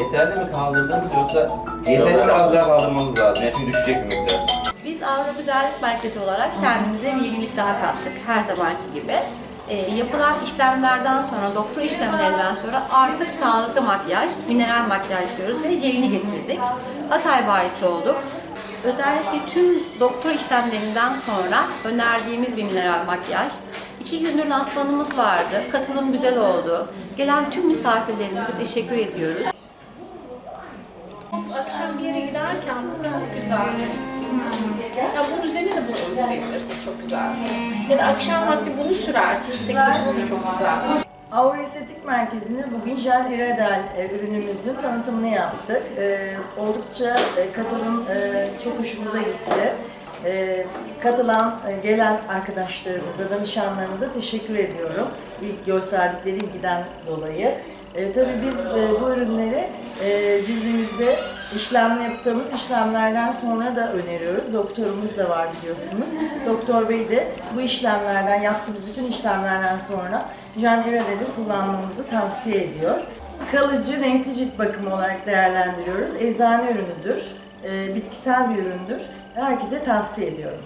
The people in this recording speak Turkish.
Yeterli mi kaldırdığımız yoksa yeterliyse az daha kaldırmamız lazım. Yani çünkü düşecek bir miktar. Biz Avrupa Güzellik Merkezi olarak kendimize bir yenilik daha kattık her zamanki gibi. Ee, yapılan işlemlerden sonra, doktor işlemlerinden sonra artık sağlıklı makyaj, mineral makyaj diyoruz ve jelini getirdik. Hatay bayisi olduk. Özellikle tüm doktor işlemlerinden sonra önerdiğimiz bir mineral makyaj. İki gündür lansmanımız vardı. Katılım güzel oldu. Gelen tüm misafirlerimize teşekkür ediyoruz. Akşam bir yere giderken çok güzel. Ya bunun üzerine de bunu uygulayabilirsiniz çok güzel. Ya da akşam vakti bunu sürersiniz. Tek başına da çok güzel. Aura Estetik Merkezi'nde bugün Jel Iredal e, ürünümüzün tanıtımını yaptık. E, oldukça e, katılım e, çok hoşumuza gitti. E, katılan, e, gelen arkadaşlarımıza, danışanlarımıza teşekkür ediyorum. İlk gösterdikleri ilgiden dolayı. E, tabii biz e, bu ürünleri e, cildimizde işlem yaptığımız işlemlerden sonra da öneriyoruz. Doktorumuz da var biliyorsunuz. Doktor Bey de bu işlemlerden, yaptığımız bütün işlemlerden sonra Jean Iradel'i kullanmamızı tavsiye ediyor. Kalıcı, renkli cilt bakımı olarak değerlendiriyoruz. Eczane ürünüdür, e, bitkisel bir üründür. Herkese tavsiye ediyorum.